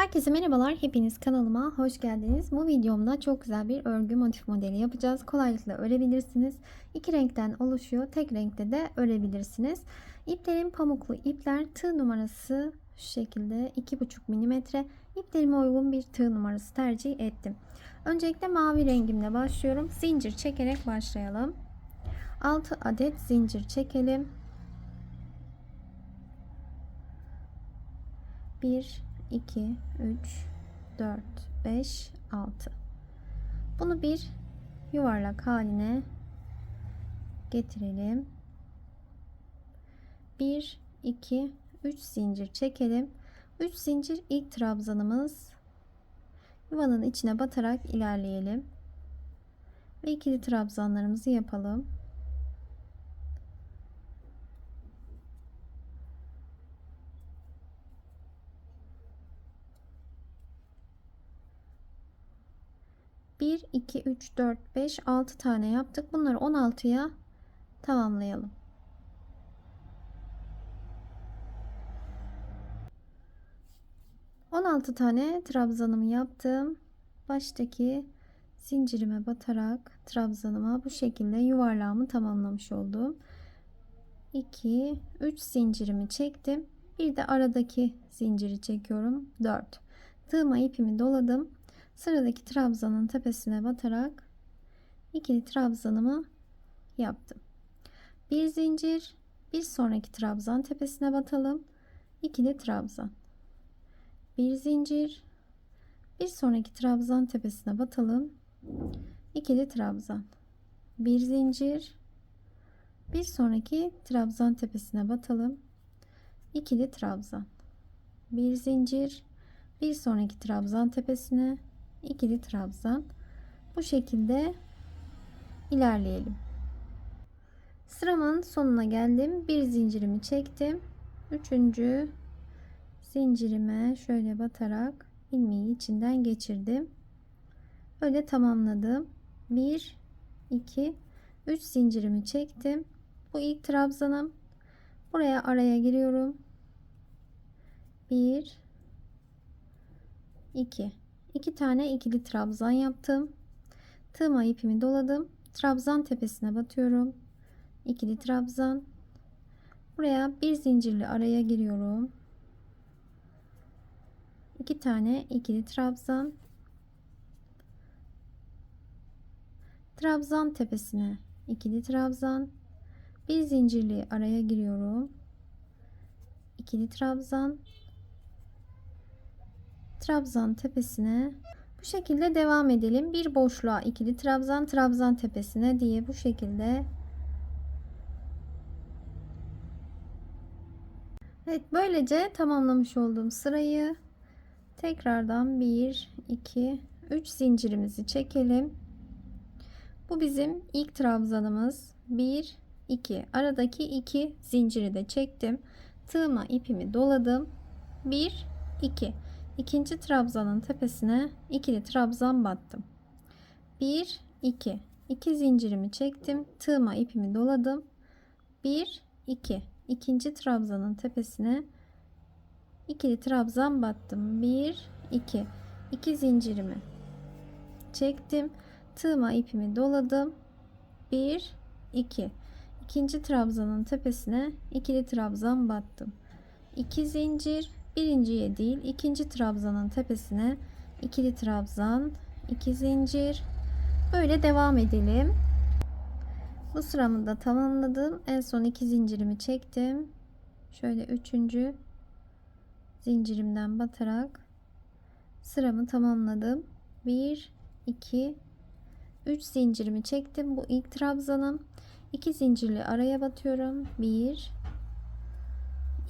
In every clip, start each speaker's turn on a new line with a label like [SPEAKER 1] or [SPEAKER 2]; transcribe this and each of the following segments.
[SPEAKER 1] Herkese merhabalar. Hepiniz kanalıma hoş geldiniz. Bu videomda çok güzel bir örgü motif modeli yapacağız. Kolaylıkla örebilirsiniz. İki renkten oluşuyor. Tek renkte de örebilirsiniz. İplerim pamuklu ipler. Tığ numarası şu şekilde 2,5 mm. İplerime uygun bir tığ numarası tercih ettim. Öncelikle mavi rengimle başlıyorum. Zincir çekerek başlayalım. 6 adet zincir çekelim. 1 2 3 4 5 6 bunu bir yuvarlak haline getirelim. 1 2 3 zincir çekelim. 3 zincir ilk trabzanımız. Yuvanın içine batarak ilerleyelim. Ve ikili trabzanlarımızı yapalım Bir, iki, üç, dört, beş, altı tane yaptık. Bunları 16'ya tamamlayalım. Altı tane trabzanımı yaptım. Baştaki zincirime batarak trabzanıma bu şekilde yuvarlağımı tamamlamış oldum. 2 3 zincirimi çektim. Bir de aradaki zinciri çekiyorum. 4. Tığıma ipimi doladım. Sıradaki trabzanın tepesine batarak ikili trabzanımı yaptım. Bir zincir, bir sonraki trabzan tepesine batalım. İkili trabzan. Bir zincir, bir sonraki trabzan tepesine batalım. İkili trabzan. Bir zincir, bir sonraki trabzan tepesine batalım. İkili trabzan. Bir zincir, bir sonraki trabzan tepesine ikili trabzan. Bu şekilde ilerleyelim. Sıramın sonuna geldim. Bir zincirimi çektim. Üçüncü zincirime şöyle batarak ilmeği içinden geçirdim. Böyle tamamladım. 1 2 3 zincirimi çektim. Bu ilk trabzanım. Buraya araya giriyorum. 1 2 2 tane ikili trabzan yaptım. Tığıma ipimi doladım. Trabzan tepesine batıyorum. İkili trabzan. Buraya bir zincirli araya giriyorum. 2 tane ikili trabzan. Trabzan tepesine ikili trabzan. Bir zincirli araya giriyorum. İkili trabzan. Trabzan tepesine bu şekilde devam edelim. Bir boşluğa ikili trabzan trabzan tepesine diye bu şekilde Evet böylece tamamlamış olduğum sırayı tekrardan 1 2 3 zincirimizi çekelim. Bu bizim ilk trabzanımız. 1 2 aradaki 2 zinciri de çektim. Tığıma ipimi doladım. 1 2 ikinci trabzanın tepesine ikili trabzan battım. 1 2 2 zincirimi çektim. Tığıma ipimi doladım. 1 2 ikinci trabzanın tepesine ikili trabzan battım. 1 2 2 zincirimi çektim. Tığıma ipimi doladım. 1 2 ikinci trabzanın tepesine ikili trabzan battım. 2 zincir birinciye değil ikinci trabzanın tepesine ikili trabzan, iki zincir. Böyle devam edelim. Bu sıramı da tamamladım. En son iki zincirimi çektim. Şöyle üçüncü zincirimden batarak sıramı tamamladım. 1 2 3 zincirimi çektim. Bu ilk trabzanım. 2 zincirli araya batıyorum. 1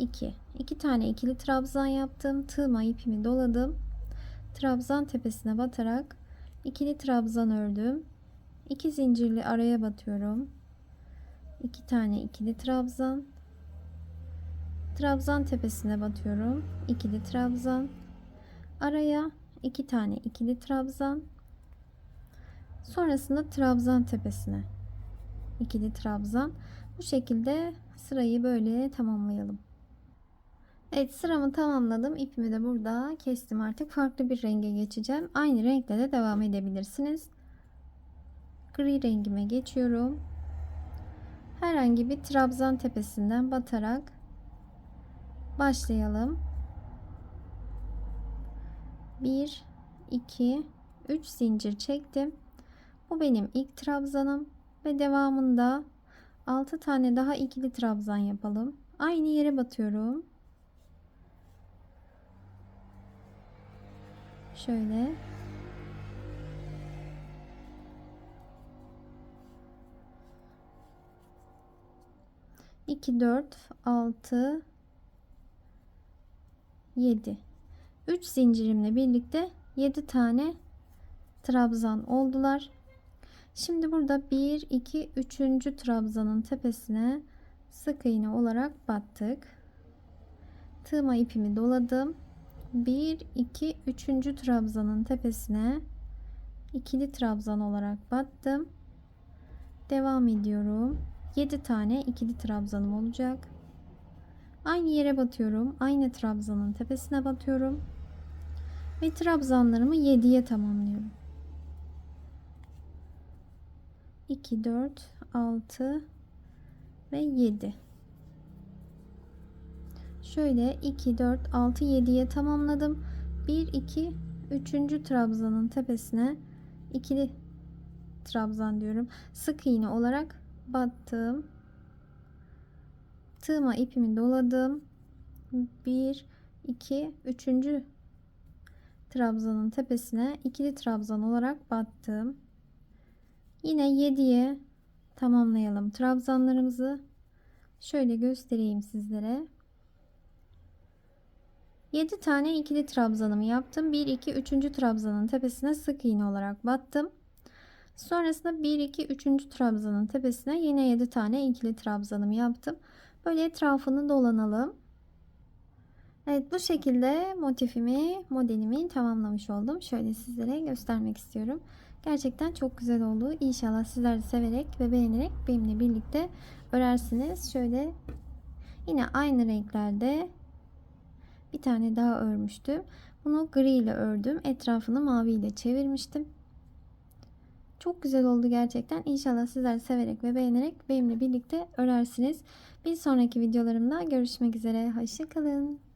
[SPEAKER 1] 2 2 tane ikili trabzan yaptım. Tığıma ipimi doladım. Trabzan tepesine batarak ikili trabzan ördüm. 2 zincirli araya batıyorum. 2 tane ikili trabzan. Trabzan tepesine batıyorum. İkili trabzan. Araya 2 tane ikili trabzan. Sonrasında trabzan tepesine ikili trabzan. Bu şekilde sırayı böyle tamamlayalım. Evet sıramı tamamladım. İpimi de burada kestim artık. Farklı bir renge geçeceğim. Aynı renkle de devam edebilirsiniz. Gri rengime geçiyorum. Herhangi bir trabzan tepesinden batarak başlayalım. 1 2 3 zincir çektim. Bu benim ilk trabzanım ve devamında 6 tane daha ikili trabzan yapalım. Aynı yere batıyorum. Şöyle. İki, dört, altı, yedi. Üç zincirimle birlikte yedi tane trabzan oldular. Şimdi burada bir, iki, üçüncü trabzanın tepesine sık iğne olarak battık. Tığıma ipimi doladım. 1 2 3. trabzanın tepesine ikili trabzan olarak battım. Devam ediyorum. 7 tane ikili trabzanım olacak. Aynı yere batıyorum. Aynı trabzanın tepesine batıyorum. Ve trabzanlarımı 7'ye tamamlıyorum. 2 4 6 ve 7 Şöyle 2, 4, 6, 7'ye tamamladım. 1, 2, 3. trabzanın tepesine ikili trabzan diyorum. Sık iğne olarak battım. Tığıma ipimi doladım. 1, 2, 3. trabzanın tepesine ikili trabzan olarak battım. Yine 7'ye tamamlayalım trabzanlarımızı. Şöyle göstereyim sizlere. 7 tane ikili trabzanımı yaptım. 1 2 3. trabzanın tepesine sık iğne olarak battım. Sonrasında 1 2 3. trabzanın tepesine yine 7 tane ikili trabzanımı yaptım. Böyle etrafını dolanalım. Evet bu şekilde motifimi, modelimi tamamlamış oldum. Şöyle sizlere göstermek istiyorum. Gerçekten çok güzel oldu. İnşallah sizler de severek ve beğenerek benimle birlikte örersiniz. Şöyle yine aynı renklerde bir tane daha örmüştüm. Bunu gri ile ördüm. Etrafını mavi ile çevirmiştim. Çok güzel oldu gerçekten. İnşallah sizler severek ve beğenerek benimle birlikte örersiniz. Bir sonraki videolarımda görüşmek üzere. Hoşçakalın.